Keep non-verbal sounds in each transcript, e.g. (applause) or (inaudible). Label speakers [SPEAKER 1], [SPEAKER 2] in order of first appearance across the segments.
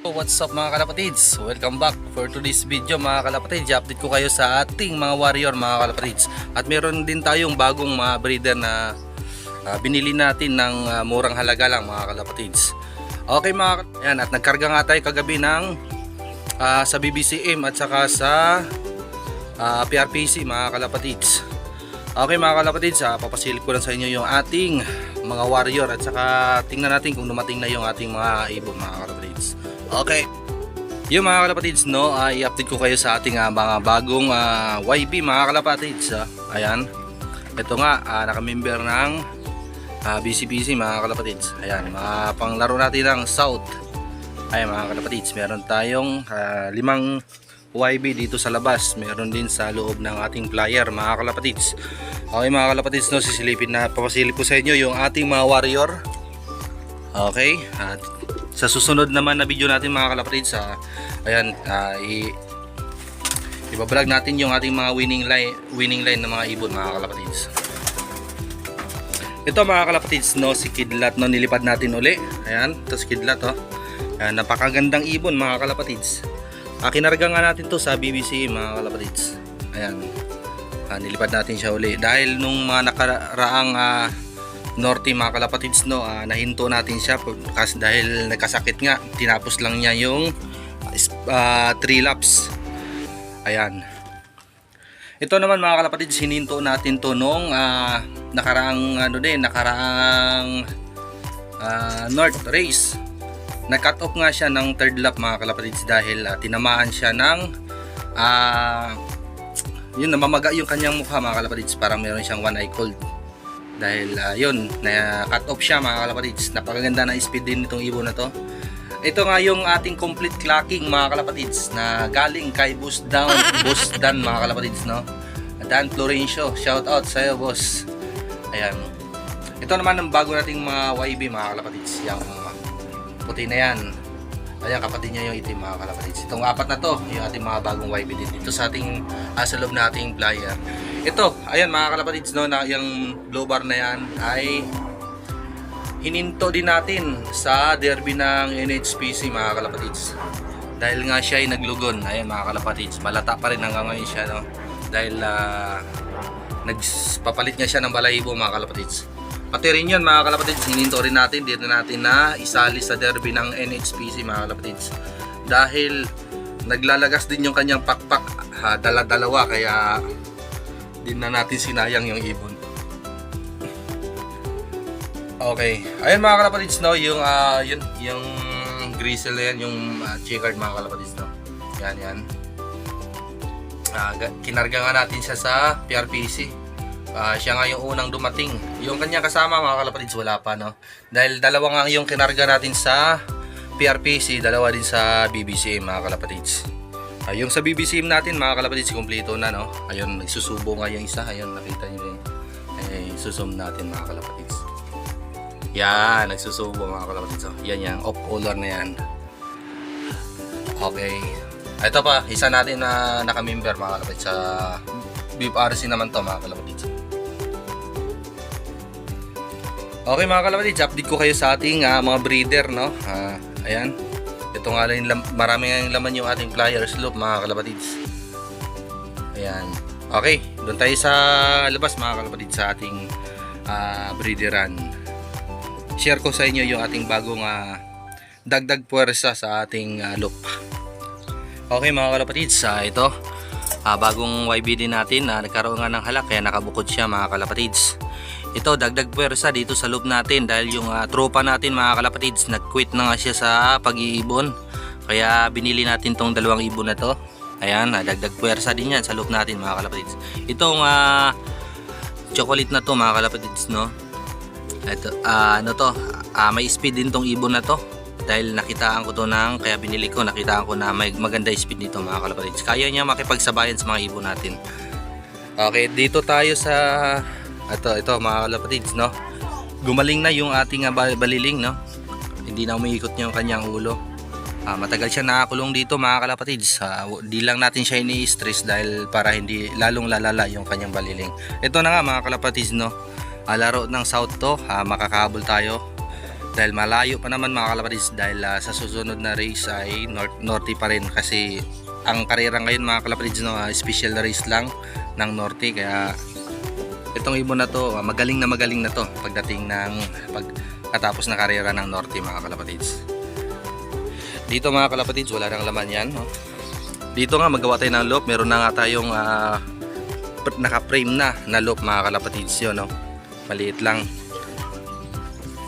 [SPEAKER 1] What's up mga kalapatids? Welcome back for today's video mga kalapatids. I-update ko kayo sa ating mga warrior mga kalapatids. At meron din tayong bagong mga breeder na ah, binili natin ng ah, murang halaga lang mga kalapatids. Okay mga Ayan, at nagkarga nga tayo kagabi ng ah, sa BBCM at saka sa ah, PRPC mga kalapatids. Okay mga kalapatids, ah, papasilip ko lang sa inyo yung ating mga warrior at saka tingnan natin kung dumating na yung ating mga ibon mga kalapatids. Okay. Yung mga kalapatids, no, ah, i-update ko kayo sa ating ah, mga bagong ah, YB mga kalapatids. ah. ayan. Ito nga, ah, naka-member ng ah, BCBC mga kalapatids. Ayan, mga panglaro natin ng South. Ayan mga kalapatids, meron tayong ah, limang YB dito sa labas. Meron din sa loob ng ating flyer mga kalapatids. Okay mga kalapatids, no, sisilipin na papasilip ko sa inyo yung ating mga warrior. Okay, at sa susunod naman na video natin mga kalapatids, sa ayan, ah, i ibablog natin yung ating mga winning line, winning line ng mga ibon mga kalapatids. Ito mga kalapatids, no, si Kidlat no nilipad natin uli. Ayan, ito si Kidlat oh. Ayan, napakagandang ibon mga kalapatids. Ah, kinarga nga natin to sa BBC mga kalapatids. Ayan. Ah, nilipad natin siya uli dahil nung mga nakaraang ah, norte mga kalapatids no, ah, nahinto natin siya kasi dahil nagkasakit nga, tinapos lang niya yung 3 laps. Ayan. Ito naman mga kalapatids, hininto natin to nung ah, nakaraang ano din, nakaraang ah, North Race. Nag-cut off nga siya ng third lap mga kalapatids dahil ah, tinamaan siya ng ah, yun namamaga yung kanyang mukha mga kalapatids parang meron siyang one eye cold dahil ah, yun na cut off siya mga kalapatids napakaganda na speed din itong ibon na to ito nga yung ating complete clocking mga kalapatids na galing kay Boss Down, (laughs) Boss Dan mga kalapatids no. Dan Florencio, shout out sa iyo boss. Ayan. Ito naman ang bago nating mga YB mga kalapatids, yung puti na yan. Ayan, kapatid niya yung itim mga kalapatids. Itong apat na to, yung ating mga bagong YB din dito sa ating ah, sa loob nating flyer. Ito, ayan mga kalapatids no, na yung blow bar na yan ay hininto din natin sa derby ng NHPC mga kalapatids dahil nga siya ay naglugon ayan mga kalapatids malata pa rin hanggang ngayon siya no? dahil ah, nagpapalit nga siya ng balahibo mga kalapatids pati rin yun mga kalapatids hininto rin natin dito natin na isali sa derby ng NHPC mga kalapatids dahil naglalagas din yung kanyang pakpak ha, dala-dalawa kaya din na natin sinayang yung ibon Okay. Ayun mga kalapatids no, yung ah yun, yung grizzle yan, yung uh, checkered mga kalapatids no. Yan yan. Ga- kinarga nga natin siya sa PRPC. Ah, siya nga yung unang dumating. Yung kanya kasama mga kalapatids wala pa no. Dahil dalawa nga yung kinarga natin sa PRPC, dalawa din sa BBCM mga kalapatids. Ah, yung sa BBCM natin mga kalapatids kompleto na no. Ayun, nagsusubo nga yung isa. Ayun, nakita niyo din. Eh, susum natin mga kalapatids. Yan, nagsusubo mga kalapatids. Oh. Yan yan, off color na yan. Okay. Ito pa, isa natin na naka-member mga kalapatids sa Beef RC naman to mga kalapatids. Okay mga kalapatids, update ko kayo sa ating ah, mga breeder, no? Ah, ayan. Ito nga lang, marami nga yung laman yung ating flyer slope mga kalapatids. Ayan. Okay, doon tayo sa labas mga kalapatids sa ating ah, breederan share ko sa inyo yung ating bagong ah, dagdag puwersa sa ating ah, loop. Okay mga kalapatids, ah, ito ah, bagong YB din natin na nagkaroon nga ng halak kaya nakabukod siya mga kalapatids. Ito dagdag puwersa dito sa loop natin dahil yung ah, tropa natin mga kalapatids nag-quit na nga siya sa pag-iibon. Kaya binili natin tong dalawang ibon na to. Ayan, ah, dagdag puwersa din yan sa loop natin mga kalapatids. Itong ah, chocolate na to mga kalapatids no ito, ah, ano to, ah, may speed din tong ibon na to. Dahil nakitaan ko to ng, kaya binili ko, nakitaan ko na may maganda speed dito mga kalapatids. Kaya niya makipagsabayan sa mga ibon natin. Okay, dito tayo sa, ito, ito mga kalapatids, no. Gumaling na yung ating ah, bal- baliling, no. Hindi na umiikot yung kanyang ulo. Ah, matagal siya nakakulong dito mga kalapatids. Ah, w- di lang natin siya ini-stress dahil para hindi lalong lalala yung kanyang baliling. Ito na nga mga kalapatids, no. Ah, laro ng South to, ah, makakahabol tayo. Dahil malayo pa naman mga kalapatids dahil ah, sa susunod na race ay north, norte pa rin kasi ang karera ngayon mga kalapatids no, ah, special race lang ng norte kaya itong ibon na to ah, magaling na magaling na to pagdating ng pagkatapos na karera ng norte mga kalapatids. Dito mga kalapatids wala nang laman yan. No? Dito nga magawa tayo ng loop meron na nga tayong pr- naka-frame na na loop mga kalapatids yun. No? Maliit lang.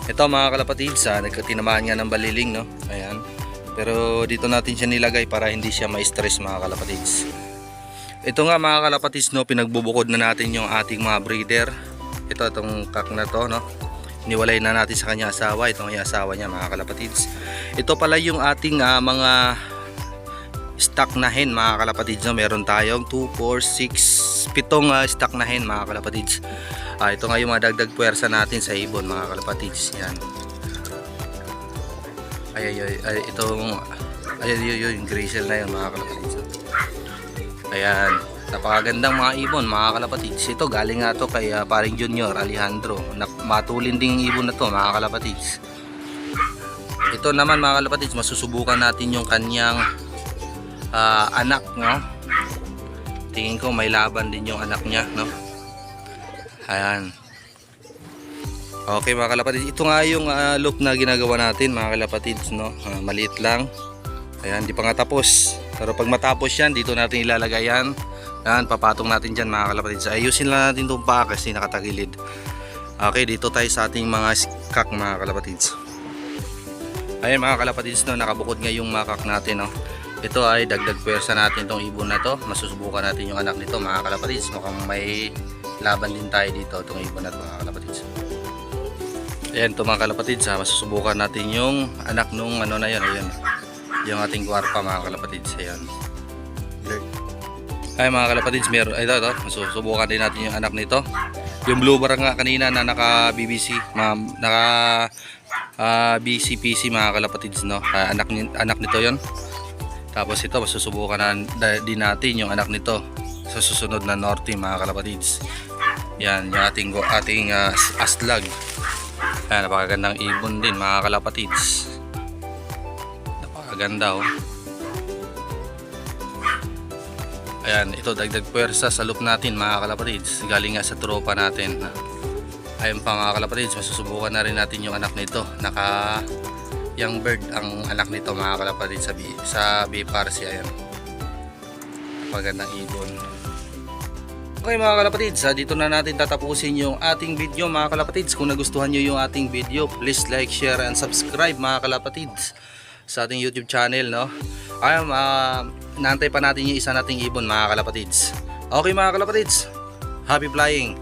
[SPEAKER 1] Ito mga kalapatids, ah, nagkatinamaan nga ng baliling, no? Ayan. Pero dito natin siya nilagay para hindi siya ma-stress mga kalapatids. Ito nga mga kalapatids, no, pinagbubukod na natin yung ating mga breeder. Ito, itong kak na to, no? Niwalay na natin sa kanya asawa, itong yung asawa niya mga kalapatids. Ito pala yung ating ah, mga stock na hen mga kalapatids, no? Meron tayong 2, 4, 6, pitong ah, stock na hen mga kalapatids. Ah, ito nga yung mga dagdag puwersa natin sa ibon mga kalapatids. Yan. Ay, ay, ay, ay itong ay, ay, ay, yung grizzle na yun mga kalapatids. Ayan. Napakagandang mga ibon mga kalapatids. Ito galing nga to kay ah, paring Junior Alejandro. Na, matulin din yung ibon na to mga kalapatids. Ito naman mga kalapatids, masusubukan natin yung kanyang ah, anak, no? Tingin ko may laban din yung anak niya, no? Ayan. Okay mga kalapatids, ito nga yung ah, loop na ginagawa natin mga kalapatids, no? Ah, maliit lang. Ayan, di pa nga tapos. Pero pag matapos yan, dito natin ilalagay yan. Ayan, papatong natin dyan mga kalapatids. Ayusin lang natin itong paa kasi nakatagilid. Okay, dito tayo sa ating mga skak mga kalapatids. Ayan mga kalapatids, no, nakabukod nga yung makak natin. No? Ito ay dagdag pwersa natin itong ibon na to. Masusubukan natin yung anak nito mga kalapatids. Mukhang may laban din tayo dito itong ibon na to mga kalapatids. Ayan ito mga kalapatids ha. Masusubukan natin yung anak nung ano na yun. Ayan. Yung ating kwarpa mga kalapatids. Ayan. Ay mga kalapatids, meron, ito, ito, masusubukan din natin yung anak nito. Yung blue bar nga kanina na naka BBC, ma'am, naka ah, BCPC mga kalapatids, no? Ah, anak, anak nito yon Tapos ito, masusubukan na, din natin yung anak nito sa susunod na norte mga kalapatids. Yan, yung ating, ating ah, as- aslag. Ayan, napakagandang ibon din mga kalapatids. Napakaganda oh. Ayan, ito dagdag puwersa sa loop natin mga kalapatids. Galing nga sa tropa natin. Ayun pa mga kalapatids, masusubukan na rin natin yung anak nito. Naka young bird ang anak nito mga kalapatids sa, B- sa BPRC. Ayan. Napagandang ibon. Okay mga kalapatids, ah, dito na natin tatapusin yung ating video mga kalapatids. Kung nagustuhan nyo yung ating video, please like, share, and subscribe mga kalapatids sa ating YouTube channel. No? Ayun, uh, naantay pa natin yung isa nating ibon mga kalapatids. Okay mga kalapatids, happy flying!